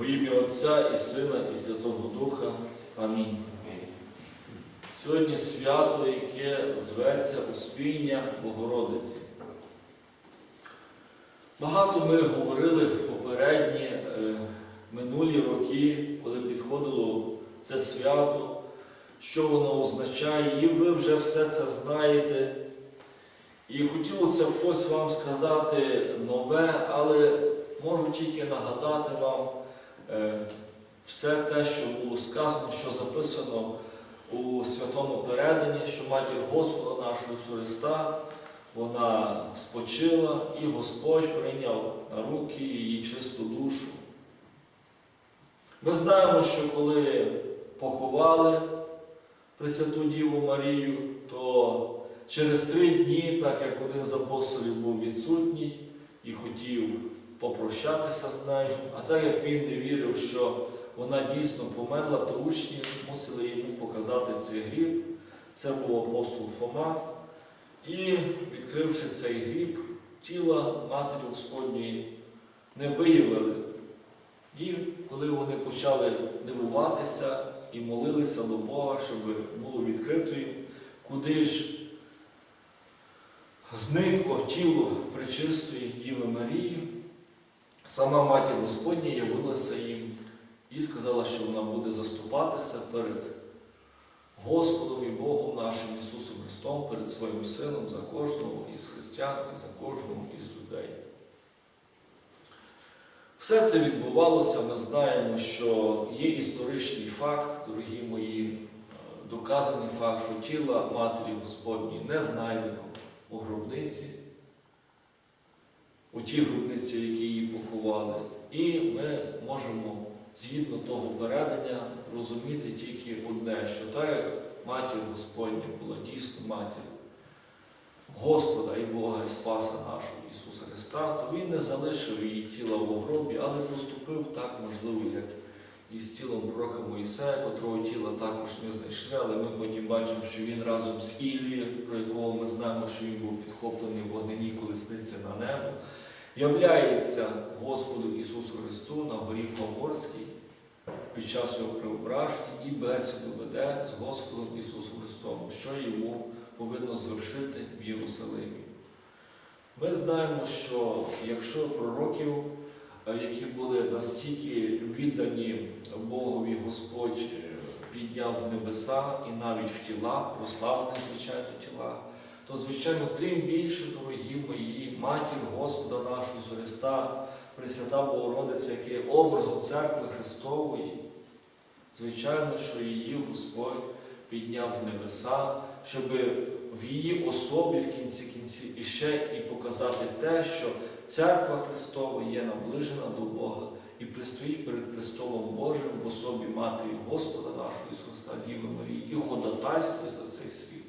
Во ім'я Отця і Сина, і Святого Духа. Амінь. Сьогодні свято, яке зветься Успіння Богородиці. Багато ми говорили в попередні е, минулі роки, коли підходило це свято, що воно означає, і ви вже все це знаєте. І хотілося б щось вам сказати нове, але можу тільки нагадати вам все те, що було сказано, що записано у святому переданні, що матір Господа нашого Христа, вона спочила, і Господь прийняв на руки її чисту душу. Ми знаємо, що коли поховали Пресвяту Діву Марію, то через три дні, так як один з апостолів був відсутній і хотів попрощатися з нею, а так як він не вірив, що вона дійсно померла, то учні мусили йому показати цей гріб. Це був апостол Фома. І, відкривши цей гріб, тіла Матері Господньої не виявили. І коли вони почали дивуватися і молилися до Бога, щоб було відкрито їм, куди ж зникло тіло пречистої Діви Марії, сама Матір Господня явилася їм і сказала, що вона буде заступатися перед Господом і Богом нашим Ісусом Христом, перед своїм Сином за кожного із християн і за кожного із людей. Все це відбувалося, ми знаємо, що є історичний факт, дорогі мої, е, доказаний факт, що тіла Матері Господньої не знайдено у гробниці, у тій гробниці, в якій її поховали. І ми можемо, згідно того передання, розуміти тільки одне, що так як матір Господня була дійсно матір Господа і Бога і Спаса нашого Ісуса Христа, то Він не залишив її тіла в гробі, але поступив так, можливо, як і з тілом пророка Моїсея, котрого тіла також не знайшли, але ми потім бачимо, що він разом з Ілією, про якого ми знаємо, що він був підхоплений в вогненій колесниці на небо, являється Господу Ісусу Христу на горі Фоморській під час його преображення і бесіду веде з Господом Ісусом Христом, що йому повинно звершити в Єрусалимі. Ми знаємо, що якщо пророків, е, які були настільки віддані Богові, Господь е, підняв в небеса і навіть в тіла, прославлені, звичайно, тіла, то, звичайно, тим більше, дорогі мої, матір Господа нашого Ісуса Христа, Пресвята Богородиця, яка є образом церкви Христової, звичайно, що її Господь підняв в небеса, щоб в її особі в кінці кінців іще і показати те, що церква Христова є наближена до Бога і пристоїть перед престолом Божим в особі Матері Господа нашого Ісуса Христа, Діви Марії, і ходатайствує за цей світ.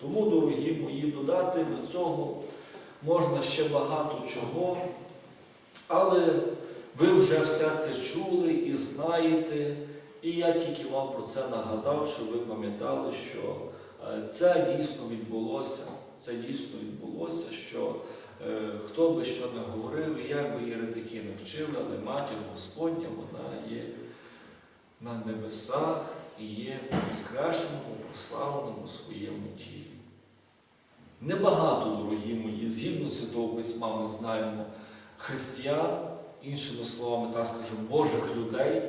Тому, дорогі мої, додати до цього можна ще багато чого, але ви вже все це чули і знаєте. І я тільки вам про це нагадав, щоб ви пам'ятали, що е, це дійсно відбулося. Це дійсно відбулося, що е, хто би що не говорив, і як би єретики не вчили, але матір Господня, вона є на небесах і є воскрешеному, прославленому своєму тілі. Небагато, дорогі мої, згідно Святого Письма, ми знаємо християн, іншими словами, так скажемо, Божих людей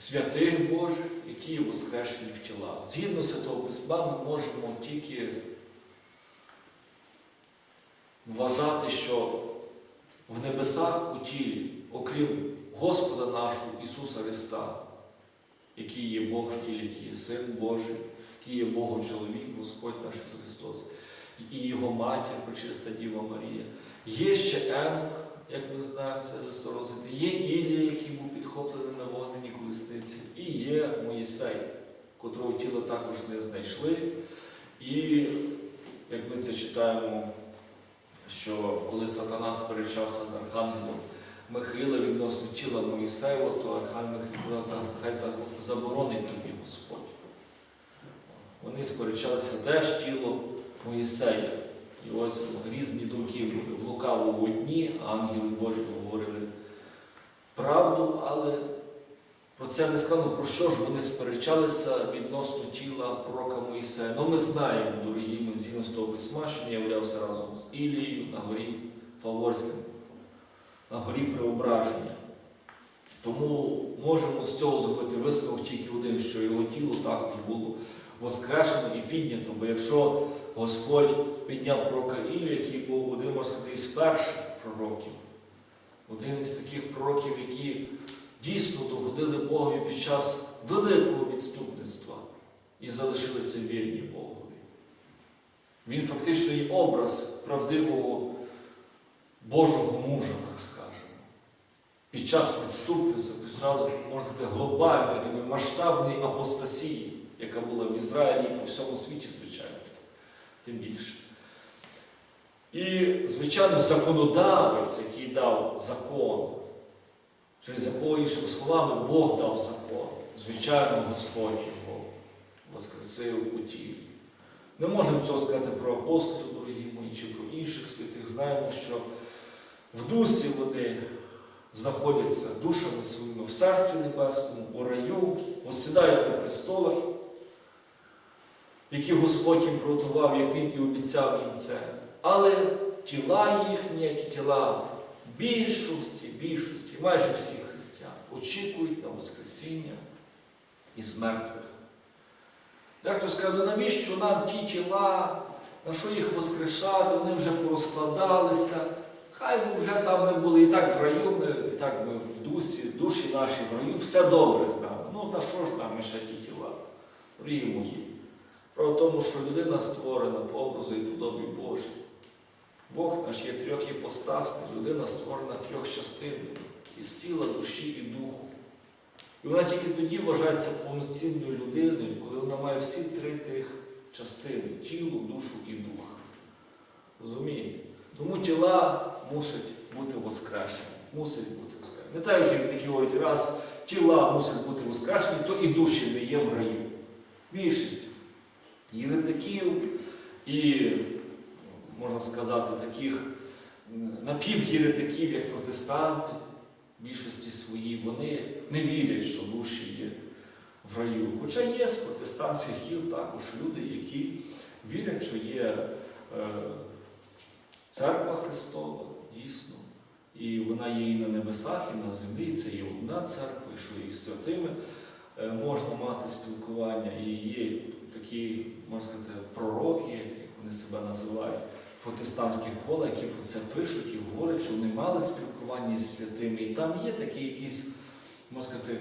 святих Божих, які воскрешені в тіла. Згідно Святого Письма, ми можемо тільки вважати, що в небесах у тілі, окрім Господа нашого Ісуса Христа, який є Бог в тілі, який є Син Божий, який є Богом чоловік, Господь наш Христос, і Його матір, Пречиста Діва Марія. Є ще Енох, як ми знаємо, це сто розвити. Є Ілія, який був підхоплений на вогненій колесниці, і є Моїсей, котрого тіла також не знайшли. І як ми це читаємо, що коли сатана сперечався з архангелом Михаїла відносно тіла Моїсеєва, то архангел сказав, хай заборонить тобі Господь. Вони сперечалися, де ж тіло Моїсея. І ось різні думки були в лукавому дні, а ангели Божі говорили правду, але про це не сказано, про що ж вони сперечалися відносно тіла пророка Моїсея. Ну ми знаємо, дорогі ми з того письма, що він являвся разом з Ілією на горі Фаворським, на горі Преображення. Тому можемо з цього зробити висновок тільки один, що його тіло також було воскрешено і піднято. Бо якщо Господь підняв пророка Ілію, який був один, можна сказати, із перших пророків, один із таких пророків, які дійсно догодили Богові під час великого відступництва і залишилися вірні Богові. Він фактично є образ правдивого Божого мужа, так скажемо. Під час відступництва, зразу можна сказати, глобальної, такої масштабної апостасії, яка була в Ізраїлі і по всьому світі, звичайно, тим більше. І, звичайно, законодавець, який дав закон, через якого, іншими словами, Бог дав закон. Звичайно, Господь його воскресив у тілі. Не можемо цього сказати про апостолів, дорогі мої, чи про інших святих. Знаємо, що в дусі вони знаходяться душами своїми в Царстві Небесному, у раю, осідають на престолах, які Господь їм приготував, як Він і обіцяв їм це. Але тіла їхні, як і тіла більшості, більшості, майже всіх християн, очікують на Воскресіння із мертвих. Дехто скаже, «Ну, навіщо нам ті тіла, на що їх воскрешати, вони вже порозкладалися. Хай би вже там ми були і так в раю, ми, і так ми в дусі, душі наші в раю, все добре нами. Ну та що ж нам ще ті тіла? Мрії мої. Про тому, що людина створена по образу і подобі Божій. Бог наш є трьох іпостасний, людина створена трьох частин із тіла, душі і духу. І вона тільки тоді вважається повноцінною людиною, коли вона має всі три тих частини тіло, душу і дух. Розумієте? Тому тіла мусять бути воскрешені. Мусять бути воскрешені. Не так, як такі говорять, раз тіла мусять бути воскрешені, то і душі не є в раю. Більшість єретиків і, можна сказати, таких напівєретиків, як протестанти, в більшості своїй, вони не вірять, що душі є в раю. Хоча є з протестантських гіл також люди, які вірять, що є е, церква Христова, дійсно. І вона є і на небесах, і на землі, це є одна церква, і що і з святими е, можна мати спілкування. І є такі, можна сказати, пророки, як вони себе називають, протестантських колах, які про це пишуть і говорять, що вони мали спілкування з святими. І там є такий якийсь, можна сказати,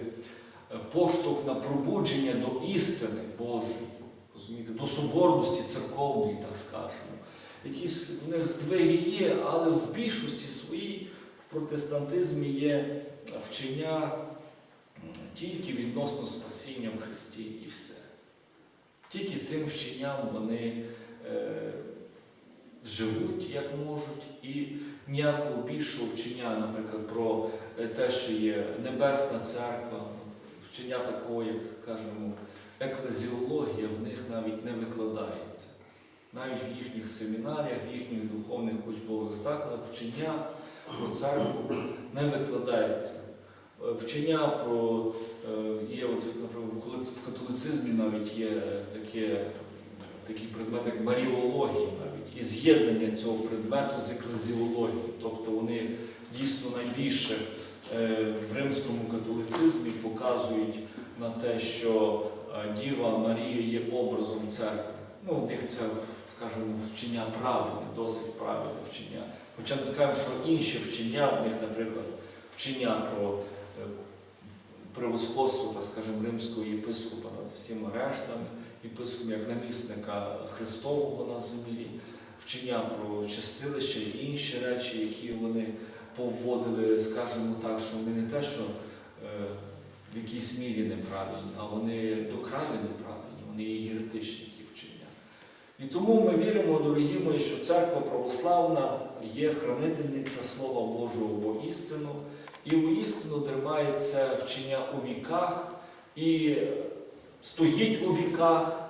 е, поштовх на пробудження до істини Божої, розумієте, до соборності церковної, так скажемо. Якісь в них здвиги є, але в більшості своїй в протестантизмі є вчення тільки відносно спасіння в Христі і все. Тільки тим вченням вони е, живуть, як можуть, і ніякого більшого вчення, наприклад, про е, те, що є Небесна церква, вчення такого, як кажемо, еклезіологія в них навіть не викладається. Навіть в їхніх семінаріях, в їхніх духовних учбових закладах вчення про церкву не викладається. Е, Вчення про е, є, от, наприклад, в католицизмі навіть є таке, такий предмет, як маріологія, навіть, і з'єднання цього предмету з еклезіологією. Тобто вони дійсно найбільше е, в римському католицизмі показують на те, що Діва Марія є образом церкви. Ну, у них це, скажімо, вчення правильне, досить правильне вчення. Хоча не скажемо, що інші вчення в них, наприклад, вчення про е, превосходство, так скажімо, римського єпископа над всіма рештами, єпископа як намісника Христового на землі, вчення про чистилище і інші речі, які вони повводили, скажімо так, що вони не те, що е, в якійсь мірі неправильні, а вони до краю неправильні, вони є вчення. І тому ми віримо, дорогі мої, що церква православна є хранительниця Слова Божого в істину, і в істину тримається вчення у віках, і стоїть у віках,